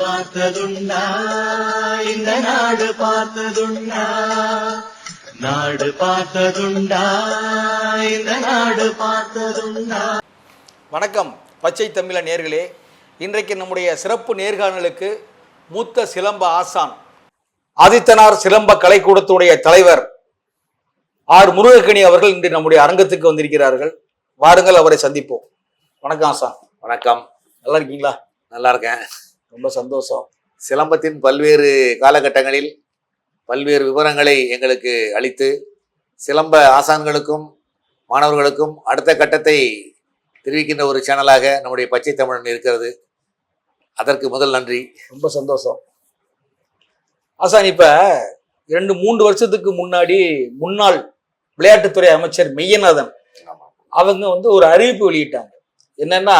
பார்த்ததுண்டா இந்த நாடு பார்த்ததுண்டா நாடு பார்த்ததுண்டா இந்த நாடு பார்த்ததுண்டா. வணக்கம் பச்சை தமிழ நேர்களே. இன்றைக்கு நம்முடைய சிறப்பு நேர்காணலுக்கு மூத்த சிலம்ப ஆசான் ஆதித்தனார் சிலம்ப கலைக்கூடத்துடைய தலைவர் ஆர் முருகக்கணி அவர்கள் இன்று நம்முடைய அரங்கத்துக்கு வந்திருக்கிறார்கள். வாருங்கள் அவரை சந்திப்போம். வணக்கம் ஆசான். வணக்கம். நல்லா இருக்கீங்களா? நல்லா இருக்கேன். ரொம்ப சந்தோஷம். சிலம்பத்தின் பல்வேறு காலகட்டங்களில் பல்வேறு விவரங்களை எங்களுக்கு அளித்து சிலம்ப ஆசான்களுக்கும் மாணவர்களுக்கும் அடுத்த கட்டத்தை தெரிவிக்கின்ற ஒரு சேனலாக நம்முடைய பச்சை தமிழன் இருக்கிறது. அதற்கு முதல் நன்றி. ரொம்ப சந்தோஷம். ஆசான் இப்ப இரண்டு மூன்று வருஷத்துக்கு முன்னாடி முன்னாள் விளையாட்டுத்துறை அமைச்சர் மெய்யநாதன் அவங்க வந்து ஒரு அறிவிப்பு வெளியிட்டாங்க. என்னன்னா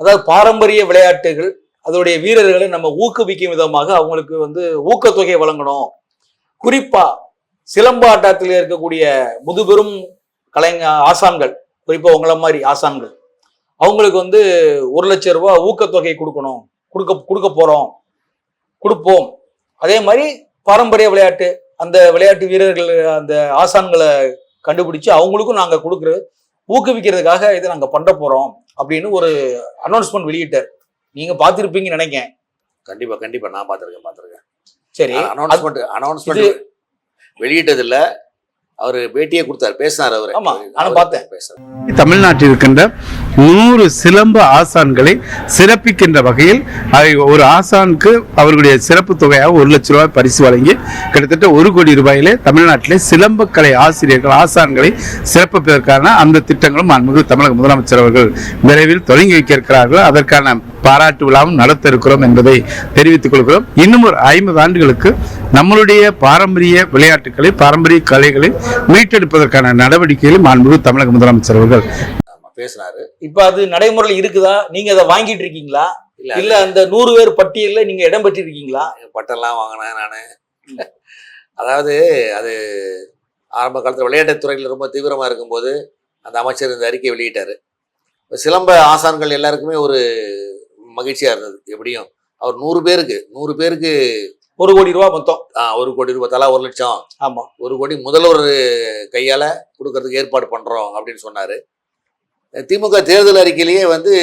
அதாவது பாரம்பரிய விளையாட்டுகள் அதோடைய வீரர்களை நம்ம ஊக்குவிக்கும் விதமாக அவங்களுக்கு வந்து ஊக்கத்தொகை வழங்கணும். குறிப்பா சிலம்பாட்டத்தில் இருக்கக்கூடிய முதுபெரும் கலைஞ ஆசான்கள் குறிப்பா உங்கள மாதிரி ஆசான்கள் அவங்களுக்கு வந்து ஒரு லட்சம் ரூபா ஊக்கத்தொகை கொடுக்கணும். கொடுக்க கொடுக்க போகிறோம் கொடுப்போம். அதே மாதிரி பாரம்பரிய விளையாட்டு அந்த விளையாட்டு வீரர்கள் அந்த ஆசான்களை கண்டுபிடிச்சு அவங்களுக்கும் நாங்கள் கொடுக்குற ஊக்குவிக்கிறதுக்காக இதை நாங்கள் பண்ண போகிறோம் அப்படின்னு ஒரு அனௌன்ஸ்மெண்ட் வெளியிட்டார். நீங்க பார்த்திருப்பீங்கன்னு நினைக்கிறேன் கண்டிப்பா கண்டிப்பா. நான் பார்த்துருக்கேன் பார்த்துருக்கேன். சரி. அனௌன்ஸ்மெண்ட் அனௌன்ஸ்மெண்ட் வெளியிட்டது இல்ல அவரு பேட்டியே கொடுத்தாரு பேசினார் அவரு. ஆமா, நானும் பார்த்தேன். பேசுறாரு. தமிழ்நாட்டில் இருக்கின்ற நூறு சிலம்ப ஆசான்களை சிறப்பிக்கின்ற வகையில் ஒரு ஆசானுக்கு அவர்களுடைய சிறப்பு தொகையாக ஒரு லட்சம் ரூபாய் பரிசு வழங்கி கிட்டத்தட்ட ஒரு கோடி ரூபாயிலே தமிழ்நாட்டிலே சிலம்பக்கலை ஆசிரியர்கள் ஆசான்களை சிறப்பிப்பதற்கான அந்த திட்டங்களும் மாண்புமிகு தமிழக முதலமைச்சர் அவர்கள் விரைவில் தொடங்கி வைக்க இருக்கிறார்கள். அதற்கான பாராட்டு விழாவும் நடத்த இருக்கிறோம் என்பதை தெரிவித்துக் கொள்கிறோம். இன்னும் ஒரு ஐம்பது ஆண்டுகளுக்கு நம்மளுடைய பாரம்பரிய விளையாட்டுகளை பாரம்பரிய கலைகளை மீட்டெடுப்பதற்கான நடவடிக்கைகளை மாண்புமிகு தமிழக முதலமைச்சர் அவர்கள் பேசினாரு இப்ப அது நடைமுறையில் இருக்குதா? நீங்க அதை வாங்கிட்டு இருக்கீங்களா? இல்ல இல்ல அந்த நூறு பேர் பட்டியல்ல நீங்க இடம் பெற்றிருக்கீங்களா? பட்டம்லாம் வாங்கினேன் நான். அதாவது அது ஆரம்ப காலத்தில் விளையாட்டுத் துறையில் ரொம்ப தீவிரமாக இருக்கும்போது அந்த அமைச்சர் இந்த அறிக்கை வெளியிட்டார். சிலம்ப ஆசான்கள் எல்லாருக்குமே ஒரு மகிழ்ச்சியாக இருந்தது. எப்படியும் அவர் நூறு பேருக்கு நூறு பேருக்கு ஒரு கோடி ரூபாய் மொத்தம். ஆ, ஒரு கோடி ரூபாய் தலா ஒரு லட்சம். ஆமா. ஒரு கோடி முதல்வர் கையால் கொடுக்கறதுக்கு ஏற்பாடு பண்ணுறோம் அப்படின்னு சொன்னார். திமுக தேர்தல் அறிக்கையிலேயே வந்து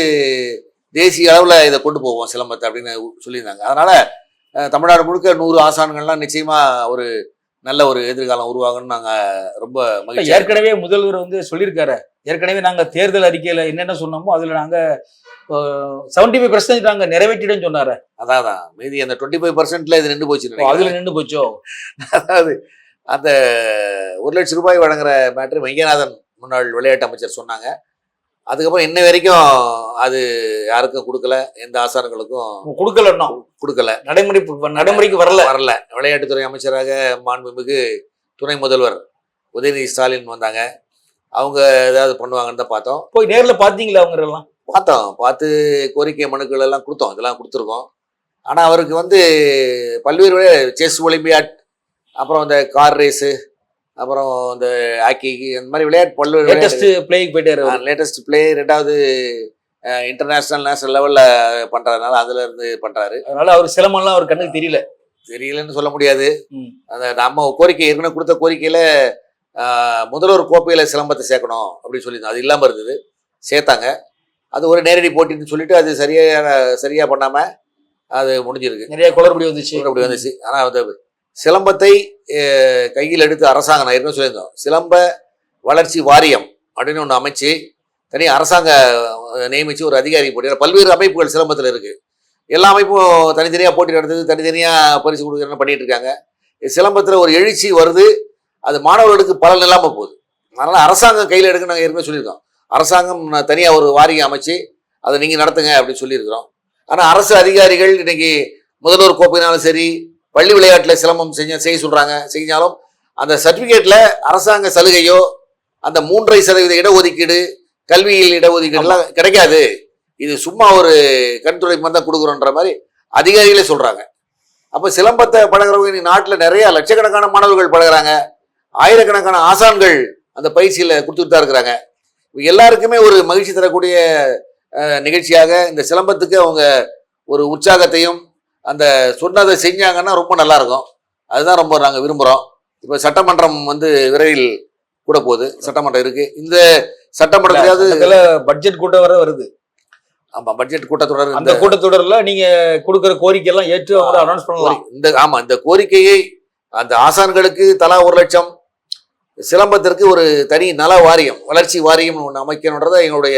தேசிய அளவில் இதை கொண்டு போவோம் சிலம்பத்தை அப்படின்னு சொல்லியிருந்தாங்க. அதனால் தமிழ்நாடு முழுக்க நூறு ஆசான்கள்லாம் நிச்சயமாக ஒரு நல்ல ஒரு எதிர்காலம் உருவாகும்னு நாங்கள் ரொம்ப மகிழ்ச்சி ஏற்கனவே முதல்வர் வந்து சொல்லியிருக்காரு. ஏற்கனவே நாங்க தேர்தல் அறிக்கையில என்னென்ன சொன்னோமோ அதுல நாங்க செவன்டி ஃபைவ் பர்சன்ட் நாங்க நிறைவேற்றிடும் சொன்னாரு. அதான் அதான். மீதி அந்த டுவெண்ட்டி ஃபைவ் பர்சன்ட்ல இது நின்று போச்சு அதுல நின்று போச்சோ? அதாவது அந்த ஒரு லட்சம் ரூபாய் வழங்குற மேட்ரு மெய்யநாதன் முன்னாள் விளையாட்டு அமைச்சர் சொன்னாங்க. அதுக்கப்புறம் இன்ன வரைக்கும் அது யாருக்கும் கொடுக்கல. எந்த ஆசாரங்களுக்கும் கொடுக்கல. இன்னும் கொடுக்கல நடைமுறை நடைமுறைக்கு வரல. வரல. விளையாட்டுத்துறை அமைச்சராக மாண்புமிகு துணை முதல்வர் உதயநிதி ஸ்டாலின் வந்தாங்க. அவங்க ஏதாவது பண்ணுவாங்கன்னு தான் பார்த்தோம். போய் நேர்ல பாத்தீங்களா அவங்க எல்லாம் பார்த்தோம். பார்த்து கோரிக்கை மனுக்கள் எல்லாம் கொடுத்தோம். இதெல்லாம் கொடுத்துருக்கோம். ஆனால் அவருக்கு வந்து பல்வேறு செஸ் ஒலிம்பியாட் அப்புறம் இந்த கார் ரேஸு அப்புறம் இந்த ஹாக்கி இந்த மாதிரி விளையாட்டு பல்வேறு லேட்டஸ்ட் பிளேக்கு போயிட்டாரு அவரு. லேட்டஸ்ட் பிளே ரெண்டாவது இன்டர்நேஷ்னல் நேஷனல் லெவலில் பண்ணுறதுனால அதுல இருந்து பண்ணுறாரு அதனால அவர் சிலமெல்லாம் அவர் கண்ணுக்கு தெரியல. தெரியலன்னு சொல்ல முடியாது. அந்த நம்ம கோரிக்கை ஏற்கனவே கொடுத்த கோரிக்கையில முதல்வர் கோப்பையில சிலம்பத்தை சேர்க்கணும் அப்படின்னு சொல்லியிருந்தோம் அது இல்லாமல் இருந்தது. சேர்த்தாங்க. அது ஒரு நேரடி போட்டின்னு சொல்லிட்டு அது சரியா சரியா பண்ணாம அது முடிஞ்சிருக்கு. நிறைய குளறுபடி வந்துச்சு. அப்படி வந்துச்சு. ஆனால் அந்த சிலம்பத்தை கையில் எடுத்து அரசாங்கம் நான் ஏற்கனவே சொல்லியிருந்தோம் சிலம்ப வளர்ச்சி வாரியம் அப்படின்னு ஒன்று அமைச்சு தனி அரசாங்க நியமித்து ஒரு அதிகாரி போட்டி பல்வேறு அமைப்புகள் சிலம்பத்தில் இருக்குது எல்லா அமைப்பும் தனித்தனியாக போட்டி நடத்துது தனித்தனியாக பரிசு கொடுக்குறன்னு பண்ணிகிட்டு இருக்காங்க. சிலம்பத்தில் ஒரு எழுச்சி வருது அது மாணவர்களுக்கு பலன் இல்லாமல் போகுது. அதனால் அரசாங்கம் கையில் எடுக்க நாங்கள் ஏற்கனவே சொல்லியிருக்கோம். அரசாங்கம் தனியாக ஒரு வாரியம் அமைச்சு அதை நீங்கள் நடத்துங்க அப்படின்னு சொல்லியிருக்கிறோம். ஆனால் அரசு அதிகாரிகள் இன்றைக்கி முதல்வர் கோப்பைனாலும் சரி பள்ளி விளையாட்டில் சிலம்பம் செஞ்ச செய்ய சொல்கிறாங்க செஞ்சாலும் அந்த சர்டிஃபிகேட்டில் அரசாங்க சலுகையோ அந்த மூன்றரை சதவீத இடஒதுக்கீடு கல்வியில் இடஒதுக்கீடுலாம் கிடைக்காது. இது சும்மா ஒரு கண்துடை மாதிரி தான் கொடுக்குறோன்ற மாதிரி அதிகாரிகளே சொல்கிறாங்க அப்போ சிலம்பத்தை பழகிறவங்க இன்னைக்கு நாட்டில் நிறைய லட்சக்கணக்கான மாணவர்கள் பழகுறாங்க. ஆயிரக்கணக்கான ஆசான்கள் அந்த பயிற்சியில் கொடுத்துட்டு தான் இருக்கிறாங்க. எல்லாருக்குமே ஒரு மகிழ்ச்சி தரக்கூடிய நிகழ்ச்சியாக இந்த சிலம்பத்துக்கு அவங்க ஒரு உற்சாகத்தையும் அந்த சொன்னதை செஞ்சாங்கன்னா ரொம்ப நல்லா இருக்கும் அதுதான் ரொம்ப நாங்கள் விரும்புகிறோம் இப்போ சட்டமன்றம் வந்து விரைவில் கூட போகுது. சட்டமன்றம் இருக்கு. இந்த சட்டமன்றத்திலாவது இதுல பட்ஜெட் கூட்டம் வர வருது. ஆமா பட்ஜெட் கூட்டத்தொடர் அந்த இந்த கூட்டத்தொடர்ல நீங்க கொடுக்குற கோரிக்கை எல்லாம் ஏற்று அவங்க அனௌன்ஸ் பண்ணலாம் இந்த ஆமா இந்த கோரிக்கையை அந்த ஆசான்களுக்கு தலா ஒரு லட்சம் சிலம்பத்திற்கு ஒரு தனி நல வாரியம் வளர்ச்சி வாரியம் ஒன்று அமைக்கணுன்றத எங்களுடைய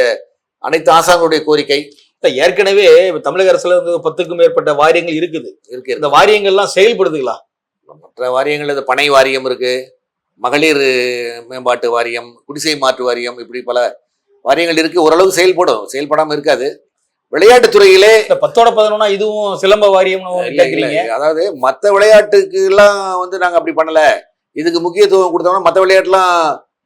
அனைத்து ஆசான்களுடைய கோரிக்கை. ஏற்கனவே தமிழக அரசுல வந்து பத்துக்கும் மேற்பட்ட வாரியங்கள் இருக்குது. இருக்கு இந்த வாரியங்கள் எல்லாம் செயல்படுதுங்களா மற்ற வாரியங்கள் இந்த பனை வாரியம் இருக்கு மகளிர் மேம்பாட்டு வாரியம் குடிசை மாற்று வாரியம் இப்படி பல வாரியங்கள் இருக்கு. ஓரளவு செயல்படும். செயல்படாம இருக்காது. விளையாட்டுத் துறையிலே பத்தோட பதினொன்னா இதுவும் சிலம்ப கேக்குறீங்க. அதாவது மற்ற விளையாட்டுக்கு எல்லாம் வந்து நாங்க அப்படி பண்ணல. இதுக்கு முக்கியத்துவம் கொடுத்தோம்னா மற்ற விளையாட்டுலாம்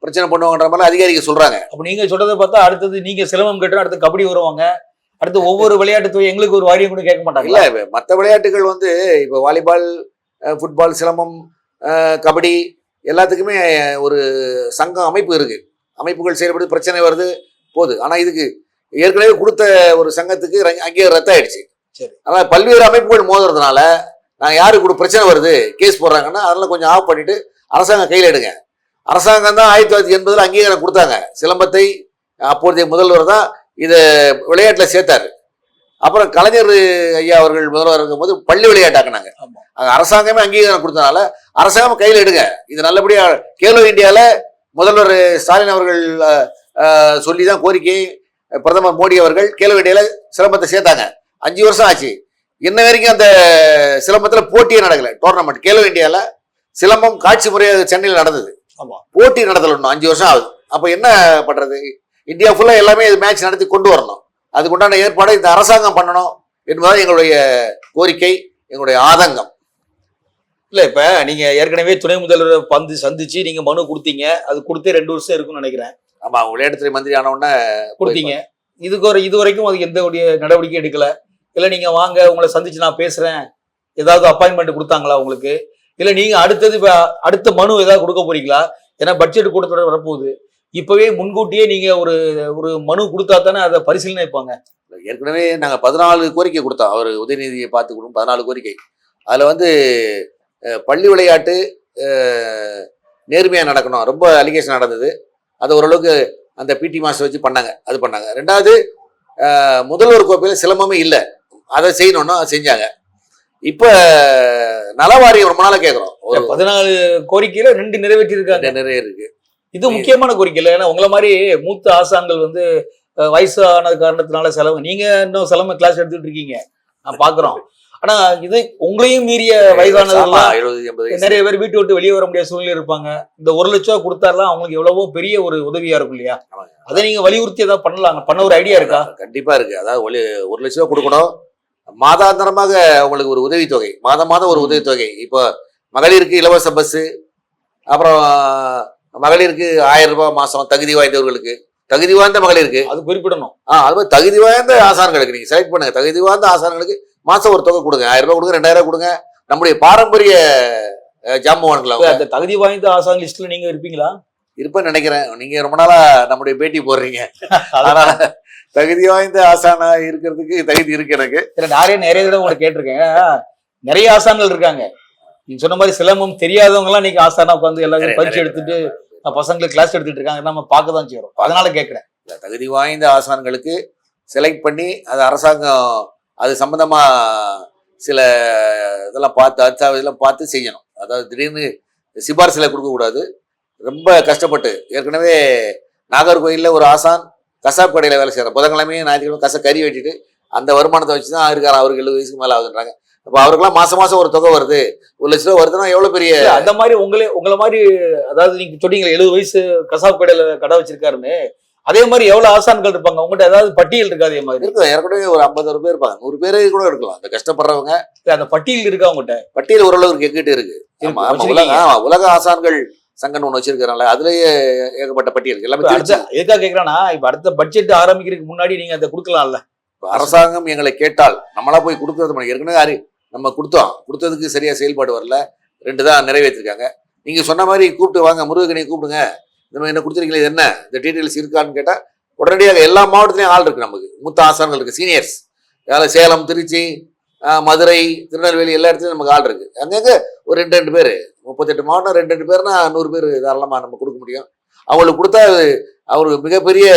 பிரச்சனை பண்ணுவாங்கன்ற மாதிரி அதிகாரிகள் சொல்றாங்க. அப்ப நீங்க சொல்றதை பார்த்தா அடுத்தது நீங்க சிலம்பம் கேட்டா அடுத்து கபடி வருவாங்க. அடுத்து ஒவ்வொரு விளையாட்டு எங்களுக்கு ஒரு வாரியம் கூட கேட்க மாட்டாங்க இல்ல மற்ற விளையாட்டுகள் வந்து இப்போ வாலிபால் ஃபுட்பால் சிலம்பம் கபடி எல்லாத்துக்குமே ஒரு சங்கம் அமைப்பு இருக்கு. அமைப்புகள் செயல்படுது பிரச்சனை வருது போகுது. ஆனா இதுக்கு ஏற்கனவே கொடுத்த ஒரு சங்கத்துக்கு அங்கேயே ரத்த ஆயிடுச்சு சரி. அதனால பல்வேறு அமைப்புகள் மோதுறதுனால நான் யாருக்கு கூட பிரச்சனை வருது கேஸ் போடுறாங்கன்னா அதெல்லாம் கொஞ்சம் ஆஃப் பண்ணிட்டு அரசாங்கம் கையில் எடுங்க. அரசாங்கம் தான் ஆயிரத்தி தொள்ளாயிரத்தி எண்பதுல அங்கீகாரம் கொடுத்தாங்க. சிலம்பத்தை அப்போதைய முதல்வர் தான் இதை விளையாட்டுல சேர்த்தாரு. அப்புறம் கலைஞர் ஐயா அவர்கள் முதல்வர் இருக்கும்போது பள்ளி விளையாட்டாக்குனாங்க. அங்க அரசாங்கமே அங்கீகாரம் கொடுத்தனால அரசாங்கம் கையில் எடுங்க. இது நல்லபடியா கேலோ இந்தியால முதல்வர் ஸ்டாலின் அவர்கள் சொல்லி தான் கோரிக்கை பிரதமர் மோடி அவர்கள் கேலோ இந்தியால சிலம்பத்தை சேர்த்தாங்க. அஞ்சு வருஷம் ஆச்சு. இன்ன வரைக்கும் அந்த சிலம்பத்துல போட்டியே நடக்கல. டோர்னமெண்ட். கேலோ இந்தியால சிலம்பம் காட்சி முறையாக சென்னையில் நடந்தது. ஆமா. போட்டி நடத்தல இன்னும் அஞ்சு வருஷம் ஆகுது. அப்ப என்ன பண்றது? இந்தியா ஃபுல்லா எல்லாமே இது மேட்ச் நடத்தி கொண்டு வரணும். அதுக்கு உண்டான ஏற்பாடை இந்த அரசாங்கம் பண்ணணும் என்பதுதான் எங்களுடைய கோரிக்கை எங்களுடைய ஆதங்கம். இல்ல இப்ப நீங்க ஏற்கனவே துணை முதல்வரை வந்து சந்திச்சு நீங்க மனு கொடுத்தீங்க. அது கொடுத்தே ரெண்டு வருஷம் இருக்கும்னு நினைக்கிறேன். ஆமா விளையாட்டுத்துறை மந்திரி ஆன உடனே கொடுத்தீங்க. இதுக்கு ஒரு இது வரைக்கும் அதுக்கு எந்த உடைய நடவடிக்கை எடுக்கல. இல்ல நீங்க வாங்க உங்களை சந்திச்சு நான் பேசுறேன். ஏதாவது அப்பாயின்மெண்ட் கொடுத்தாங்களா உங்களுக்கு? இல்ல நீங்க அடுத்தது இப்ப அடுத்த மனு ஏதாவது கொடுக்க போறீங்களா? ஏன்னா பட்ஜெட் கூட்டத்தொடர் வரப்போகுது. இப்பவே முன்கூட்டியே நீங்க ஒரு ஒரு மனு கொடுத்தா தானே அதை பரிசீலனை வைப்பாங்க ஏற்கனவே நாங்க பதினாலு கோரிக்கை கொடுத்தோம். அவர் உதயநிதியை பார்த்து கொடுக்கும் பதினாலு கோரிக்கை. அதுல வந்து பள்ளி விளையாட்டு அஹ், நேர்மையா நடக்கணும். ரொம்ப அலிகேஷன் நடந்தது. அது ஓரளவுக்கு அந்த பிடி மாஸ்டர் வச்சு பண்ணாங்க. அது பண்ணாங்க. ரெண்டாவது முதல்வர் கோப்பையில சிலம்பமே இல்லை. அதை செய்யணும்னா அதை செஞ்சாங்க. இப்ப நலவாரியம் ரொம்ப நாளா கேட்குறோம் ஒரு பதினாலு கோரிக்கையில ரெண்டு நிறைவேற்றி இருக்காங்க நிறைய இருக்கு இது முக்கியமான கோரிக்கை இல்லை. ஏன்னா உங்களை மாதிரி மூத்த ஆசான்கள் வந்து வயசு காரணத்தினால செலவு நீங்க இன்னும் சிலம்ப கிளாஸ் எடுத்துட்டு இருக்கீங்க. நான் பாக்குறோம். ஆனா இது உங்களையும் மீறிய வயதானதெல்லாம். நிறைய பேர் வீட்டு விட்டு வெளியே வர முடியாத சூழ்நிலை இருப்பாங்க. இந்த ஒரு லட்சம் ரூபா கொடுத்தாலாம் அவங்களுக்கு எவ்வளவோ பெரிய ஒரு உதவியா இருக்கும் இல்லையா. அதை நீங்க வலியுறுத்தி ஏதாவது பண்ணலாம். பண்ண ஒரு ஐடியா இருக்கா? கண்டிப்பா இருக்கு. அதாவது ஒரு ஒரு லட்ச ரூபா கொடுக்கணும். மாதாந்திரமாக உங்களுக்கு ஒரு உதவித்தொகை மாதம் மாதம் ஒரு உதவித்தொகை. இப்போ மகளிருக்கு இலவச பஸ் அப்புறம் மகளிருக்கு ஆயிரம் ரூபாய் மாசம் தகுதி வாய்ந்தவர்களுக்கு தகுதி வாய்ந்த மகளிருக்கு. அது குறிப்பிடணும். ஆ அது மாதிரி தகுதி வாய்ந்த ஆசான்களுக்கு நீங்க செலக்ட் பண்ணுங்க. தகுதி வாய்ந்த ஆசான்களுக்கு மாசம் ஒரு தொகை கொடுங்க. ஆயிரம் ரூபாய் கொடுங்க ரெண்டாயிரம் ரூபாய் கொடுங்க. நம்முடைய பாரம்பரிய ஜாம்பவான்கள் அந்த தகுதி வாய்ந்த ஆசான் லிஸ்ட்ல நீங்க இருப்பீங்களா? இருப்பேன்னு நினைக்கிறேன். நீங்க ரொம்ப நாளா நம்முடைய பேட்டி போடுறீங்க. அதனால தகுதி வாய்ந்த ஆசானா இருக்கிறதுக்கு தகுதி இருக்கு எனக்கு. இல்ல நிறைய நிறைய தடவை உங்களை கேட்டிருக்கேன். நிறைய ஆசான்கள் இருக்காங்க. நீங்க சொன்ன மாதிரி சிலம்பம் தெரியாதவங்க எல்லாம் நீங்க ஆசானா உட்காந்து எல்லாரும் பயிற்சி எடுத்துட்டு பசங்களுக்கு கிளாஸ் எடுத்துட்டு இருக்காங்க நம்ம பார்க்க தான் செய்யறோம் அதனால கேட்கறேன் தகுதி வாய்ந்த ஆசான்களுக்கு செலக்ட் பண்ணி அது அரசாங்கம் அது சம்பந்தமா சில இதெல்லாம் பார்த்து அர்த்தா இதெல்லாம் பார்த்து செய்யணும். அதாவது திடீர்னு சிபாரிசில் கொடுக்கக்கூடாது ரொம்ப கஷ்டப்பட்டு ஏற்கனவே நாகர்கோயிலில் ஒரு ஆசான் கசாப் கடையில் வேலை செய்கிறார் புதன்கிழமையும் ஞாயிற்றுக்கிழமை கச கறி வெட்டிட்டு அந்த வருமானத்தை வச்சு தான் இருக்கார் அவருக்கு எழுபது வயசுக்கு மேலே ஆகுதுன்றாங்க. அப்போ அவருக்கெல்லாம் மாசம் மாசம் ஒரு தொகை வருது. ஒரு லட்ச ரூபா வருதுன்னா எவ்வளோ பெரிய அந்த மாதிரி உங்களே உங்களை மாதிரி அதாவது நீங்க சொன்னீங்களே எழுபது வயசு கசாப் கடையில கடை வச்சிருக்காருன்னு. அதே மாதிரி எவ்வளவு ஆசான்கள் இருப்பாங்க? உங்கள்கிட்ட ஏதாவது பட்டியல் இருக்கா அதே மாதிரி? இருக்கும் ஏற்கனவே ஒரு ஐம்பது பேர் இருப்பாங்க. நூறு பேர் கூட இருக்கலாம். அந்த கஷ்டப்படுறவங்க. அந்த பட்டியல் இருக்கா உங்கள்கிட்ட பட்டியல் ஓரளவுக்கு எங்கிட்ட இருக்கு. உலக உலக ஆசான்கள் சங்கம் ஒண்ணு வச்சிருக்கிறனால அதுலயே ஏகப்பட்ட பட்டியல் இருக்கு. எல்லாமே எதுக்காக கேக்குறானா இப்ப அடுத்த பட்ஜெட் ஆரம்பிக்கிறதுக்கு முன்னாடி நீங்க அதை கொடுக்கலாம்ல. அரசாங்கம் எங்களை கேட்டால் நம்மளா போய் கொடுக்கறது ஏற்கனவே நம்ம கொடுத்தோம். கொடுத்ததுக்கு சரியா செயல்பாடு வரல. ரெண்டு தான் நிறைவேற்றிருக்காங்க. நீங்க சொன்ன மாதிரி கூப்பிட்டு வாங்க. முருகனை கூப்பிடுங்க. இந்த மாதிரி என்ன கொடுத்துருக்கீங்களே? இது என்ன? இந்த டீட்டெயில்ஸ் இருக்கான்னு கேட்டா உடனடியாக எல்லா மாவட்டத்திலையும் ஆள் இருக்கு நமக்கு. மூத்த ஆசான்கள் இருக்கு சீனியர்ஸ் அதாவது சேலம் திருச்சி மதுரை திருநெல்வேலி எல்லா இடத்துலையும் நமக்கு ஆள் இருக்கு. அங்கங்க ஒரு ரெண்டு ரெண்டு பேர். முப்பத்தெட்டு மாவட்டம் ரெண்டு ரெண்டு பேர்னா நூறு பேர் தாராளமாக நம்ம கொடுக்க முடியும். அவங்களுக்கு கொடுத்தா அது அவருக்கு மிகப்பெரிய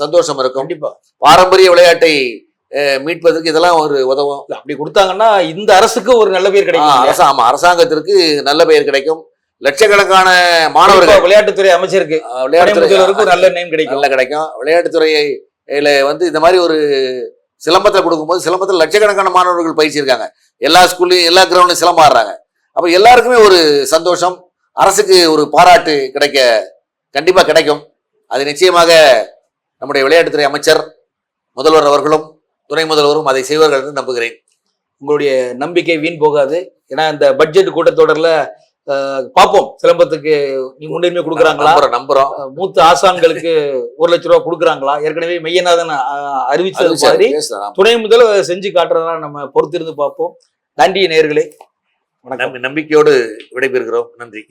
சந்தோஷம் இருக்கும். கண்டிப்பா. பாரம்பரிய விளையாட்டை மீட்பதற்கு இதெல்லாம் ஒரு உதவும். அப்படி கொடுத்தாங்கன்னா இந்த அரசுக்கு ஒரு நல்ல பேர் ஆ, கிடைக்கும்? அரசா ஆமா அரசாங்கத்திற்கு நல்ல பெயர் கிடைக்கும். லட்சக்கணக்கான மாணவர்கள். விளையாட்டுத்துறை அமைச்சருக்கு. அஹ், விளையாட்டுத்துறை முதல்வருக்கு ஒரு நல்ல நேம் கிடைக்கும். நல்ல கிடைக்கும். விளையாட்டுத்துறையை வந்து இந்த மாதிரி ஒரு சிலம்பத்தில் கொடுக்கும்போது சிலம்பத்தில் லட்சக்கணக்கான மாணவர்கள் பயிற்சி இருக்காங்க எல்லா ஸ்கூல்லையும் எல்லா கிரவுண்ட்லையும் சிலம்பம் ஆடுறாங்க அப்போ எல்லாருக்குமே ஒரு சந்தோஷம். அரசுக்கு ஒரு பாராட்டு கிடைக்க கண்டிப்பாக கிடைக்கும். அது நிச்சயமாக நம்முடைய விளையாட்டுத்துறை அமைச்சர் முதல்வர் அவர்களும் துணை முதல்வரும் அதை செய்வார்கள் என்று நம்புகிறேன். உங்களுடைய நம்பிக்கை வீண் போகாது. ஏன்னா இந்த பட்ஜெட் கூட்டத்தொடர்ல பார்ப்போம் சிலம்பத்துக்கு நீ முன்னுரிமை கொடுக்குறாங்களா? நம்புறோம் மூத்த ஆசான்களுக்கு ஒரு லட்ச ரூபா கொடுக்குறாங்களா? ஏற்கனவே மெய்யநாதன் அறிவிச்சது மாதிரி. துணை முதல்வர் செஞ்சு காட்டுறதா நம்ம பொறுத்திருந்து பார்ப்போம் நன்றி நேயர்களே. வணக்கம். நம்பி- நம்பிக்கையோடு விடைபெறுகிறோம். நன்றி.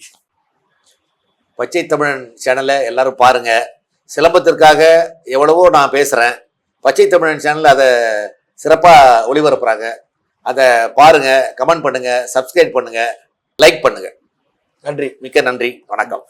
பச்சை தமிழன் சேனலை எல்லாரும் பாருங்க. சிலம்பத்திற்காக எவ்வளவோ நான் பேசுறேன். பச்சை தமிழன் சேனல் அதை சிறப்பாக ஒளிபரப்புறாங்க. அதை பாருங்க கமெண்ட் பண்ணுங்க சப்ஸ்கிரைப் பண்ணுங்க லைக் பண்ணுங்க. நன்றி. மிக்க நன்றி. வணக்கம்.